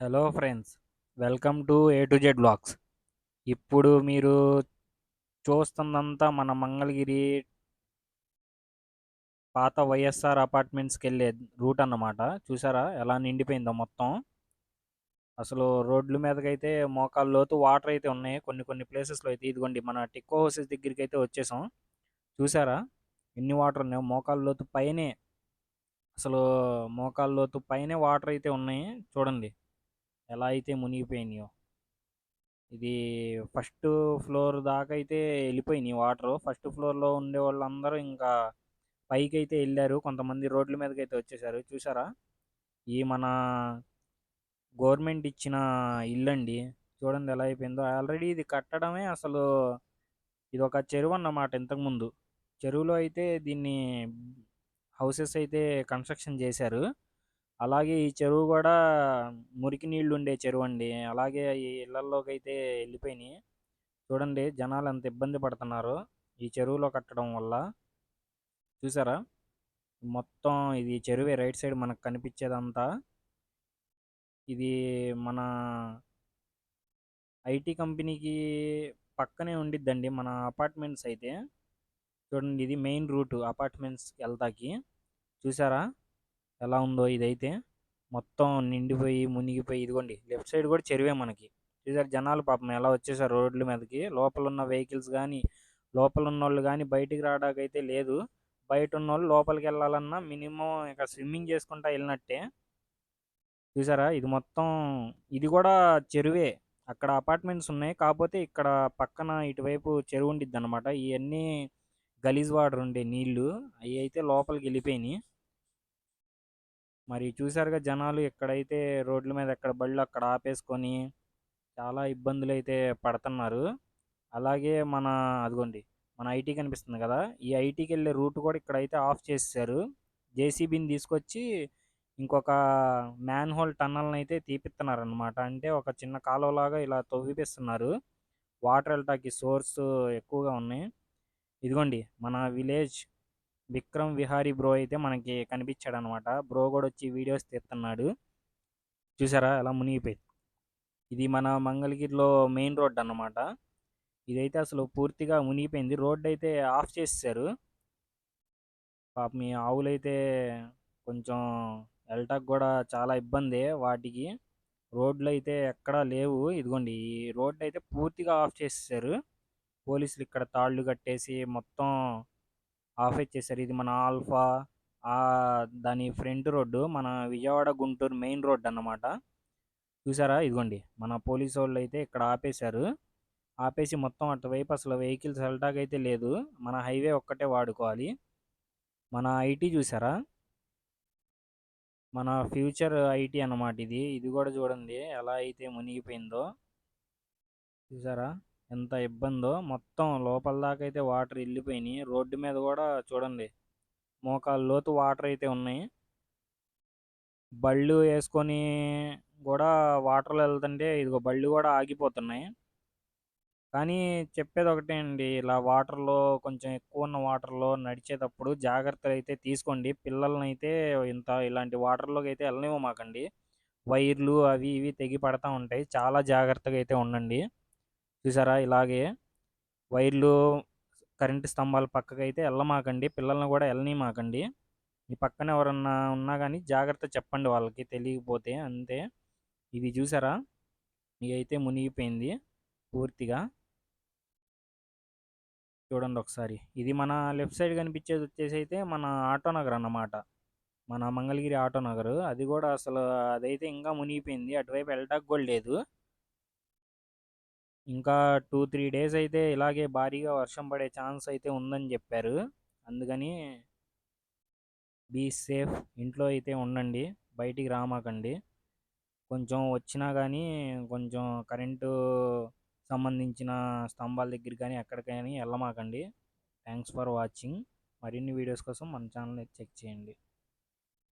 Hello friends welcome to A to Z blogs ఇప్పుడు మీరు చూస్తున్నంతా మన మంగళగిరి పాత వైఎస్ఆర్ అపార్ట్మెంట్స్కి వెళ్ళే రూట్ అన్నమాట. చూసారా? ఎలా నిండిపోయిందో మొత్తం. అసలు రోడ్ల మీదకైతే మోకాళ్ళ లోతు వాటర్ అయితే ఉన్నాయి. కొన్ని కొన్ని ప్లేసెస్లో అయితే ఇదిగోండి మన టిక్కో హౌసెస్ దగ్గరికి అయితే వచ్చేసాం. చూసారా? ఎన్ని వాటర్ ఉన్నాయో? మోకాళ్ళ లోతు పైనే అసలు మోకాళ్ళ లోతు పైనే వాటర్ అయితే ఉన్నాయి. చూడండి. ఎలా అయితే మునిగిపోయినాయో. ఇది ఫస్ట్ ఫ్లోర్ దాకా అయితే వెళ్ళిపోయినాయి వాటర్. ఫస్ట్ ఫ్లోర్లో ఉండే వాళ్ళందరూ ఇంకా పైకి అయితే వెళ్ళారు. కొంతమంది రోడ్ల మీదకి అయితే వచ్చేసారు. చూసారా? ఈ మన గవర్నమెంట్ ఇచ్చిన ఇల్లు అండి చూడండి ఎలా అయిపోయిందో. ఆల్రెడీ ఇది కట్టడమే అసలు ఇది ఒక చెరువు అన్నమాట ఇంతకుముందు. చెరువులో అయితే దీన్ని హౌసెస్ అయితే కన్స్ట్రక్షన్ చేశారు. అలాగే ఈ చెరువు కూడా మురికి నీళ్ళు ఉండే చెరువు అండి అలాగే ఈ ఇళ్ళల్లోకి అయితే వెళ్ళిపోయినాయి చూడండి జనాలు ఎంత ఇబ్బంది పడుతున్నారు ఈ చెరువులో కట్టడం వల్ల. చూసారా? మొత్తం ఇది చెరువే రైట్ సైడ్ మనకు కనిపించేదంతా. ఇది మన ఐటీ కంపెనీకి పక్కనే ఉండిద్దండి మన అపార్ట్మెంట్స్ అయితే. చూడండి ఇది మెయిన్ రూట్ అపార్ట్మెంట్స్కి వెళ్తాకి చూసారా? ఎలా ఉందో ఇదైతే మొత్తం నిండిపోయి మునిగిపోయి ఇదిగోండి లెఫ్ట్ సైడ్ కూడా చెరువే మనకి. చూసారు జనాలు పాపం ఎలా వచ్చేసారు రోడ్ల మీదకి. లోపల ఉన్న వెహికల్స్ కానీ లోపల ఉన్న వాళ్ళు కానీ బయటికి రావడానికి అయితే లేదు. బయట ఉన్న వాళ్ళు లోపలికి వెళ్ళాలన్నా మినిమం ఇక స్విమ్మింగ్ చేసుకుంటా వెళ్ళినట్టే. చూసారా? ఇది మొత్తం ఇది కూడా చెరువే. అక్కడ అపార్ట్మెంట్స్ ఉన్నాయి. కాకపోతే ఇక్కడ పక్కన ఇటువైపు చెరువు ఉండిద్ది అనమాట ఇవన్నీ గలీజ్ వాటర్ ఉండే నీళ్ళు అవి అయితే లోపలికి వెళ్ళిపోయినాయి. మరి చూసారుగా జనాలు ఎక్కడైతే రోడ్ల మీద ఎక్కడ బళ్ళు అక్కడ ఆపేసుకొని చాలా ఇబ్బందులు అయితే పడుతున్నారు. అలాగే మన అదిగోండి మన ఐటీ కనిపిస్తుంది కదా ఈ ఐటీకి వెళ్ళే రూట్ కూడా ఇక్కడైతే ఆఫ్ చేసేసారు జేసీబీని తీసుకొచ్చి ఇంకొక మ్యాన్ హోల్ టన్నల్ని అయితే తీపిస్తున్నారనమాట అంటే ఒక చిన్న కాలువలాగా ఇలా తవ్విపిస్తున్నారు. వాటర్ వెళ్ళటానికి సోర్స్ ఎక్కువగా ఉన్నాయి. ఇదిగోండి మన విలేజ్ విక్రమ్ విహారీ బ్రో అయితే మనకి కనిపించాడు అనమాట బ్రో కూడా వచ్చి వీడియోస్ తీస్తున్నాడు. చూసారా? ఎలా మునిగిపోయి ఇది మన మంగళగిరిలో మెయిన్ రోడ్ అన్నమాట. ఇదైతే అసలు పూర్తిగా మునిగిపోయింది. రోడ్ అయితే ఆఫ్ చేసేసారు. పాప మీ ఆవులైతే కొంచెం వెళ్ళటానికి కూడా చాలా ఇబ్బంది వాటికి. రోడ్లు అయితే ఎక్కడా లేవు. ఇదిగోండి ఈ రోడ్ అయితే పూర్తిగా ఆఫ్ చేసేసారు. పోలీసులు ఇక్కడ తాళ్ళు కట్టేసి మొత్తం ఆఫ్ చేశారు. ఇది మన ఆల్ఫా దాని ఫ్రంట్ రోడ్డు మన విజయవాడ గుంటూరు మెయిన్ రోడ్ అన్నమాట. చూసారా? ఇదిగోండి. మన పోలీసు వాళ్ళు అయితే ఇక్కడ ఆపేశారు. ఆపేసి మొత్తం అటువైపు అసలు వెహికల్స్ వెళ్ళటానికి అయితే లేదు. మన హైవే ఒక్కటే వాడుకోవాలి. మన ఐటీ చూసారా? మన ఫ్యూచర్ ఐటీ అన్నమాట ఇది. ఇది కూడా చూడండి ఎలా అయితే మునిగిపోయిందో. చూసారా? ఎంత ఇబ్బందో. మొత్తం లోపల దాకా అయితే వాటర్ వెళ్ళిపోయినాయి రోడ్డు మీద కూడా చూడండి. మోకాలు లోతు వాటర్ అయితే ఉన్నాయి. బళ్ళు వేసుకొని కూడా వాటర్లో వెళ్తుంటే ఇదిగో బళ్ళు కూడా ఆగిపోతున్నాయి. కానీ చెప్పేది ఒకటే అండి ఇలా వాటర్లో కొంచెం ఎక్కువ ఉన్న వాటర్లో నడిచేటప్పుడు జాగ్రత్తలు అయితే తీసుకోండి. పిల్లల్ని అయితే ఇంత ఇలాంటి వాటర్లోకి అయితే వెళ్ళనివ్వమాకండి. వైర్లు అవి ఇవి తెగి పడతా ఉంటాయి. చాలా జాగ్రత్తగా అయితే ఉండండి. చూసారా? ఇలాగే వైర్లు కరెంటు స్తంభాల పక్కకి అయితే వెళ్ళమాకండి పిల్లల్ని కూడా వెళ్ళనీమాకండి ఈ పక్కన ఎవరన్నా ఉన్నా కానీ జాగ్రత్త చెప్పండి వాళ్ళకి తెలియకపోతే అంతే. ఇది చూసారా? ఇదైతే మునిగిపోయింది పూర్తిగా. చూడండి ఒకసారి. ఇది మన లెఫ్ట్ సైడ్ కనిపించేది వచ్చేసి అయితే మన ఆటో నగర్ అన్నమాట. మన మంగళగిరి ఆటో నగర్. అది కూడా అసలు అదైతే ఇంకా మునిగిపోయింది. అటువైపు వెళ్ళటానికి కూడా లేదు. ఇంకా టూ త్రీ డేస్ అయితే ఇలాగే భారీగా వర్షం పడే ఛాన్స్ అయితే ఉందని చెప్పారు. అందుకని బీ సేఫ్ ఇంట్లో అయితే ఉండండి బయటికి రామాకండి. కొంచెం వచ్చినా కానీ కొంచెం కరెంటు సంబంధించిన స్తంభాల దగ్గర కానీ ఎక్కడికైనా వెళ్ళమాకండి. Thanks for watching. మరిన్ని వీడియోస్ కోసం మన ఛానల్ని చెక్ చేయండి.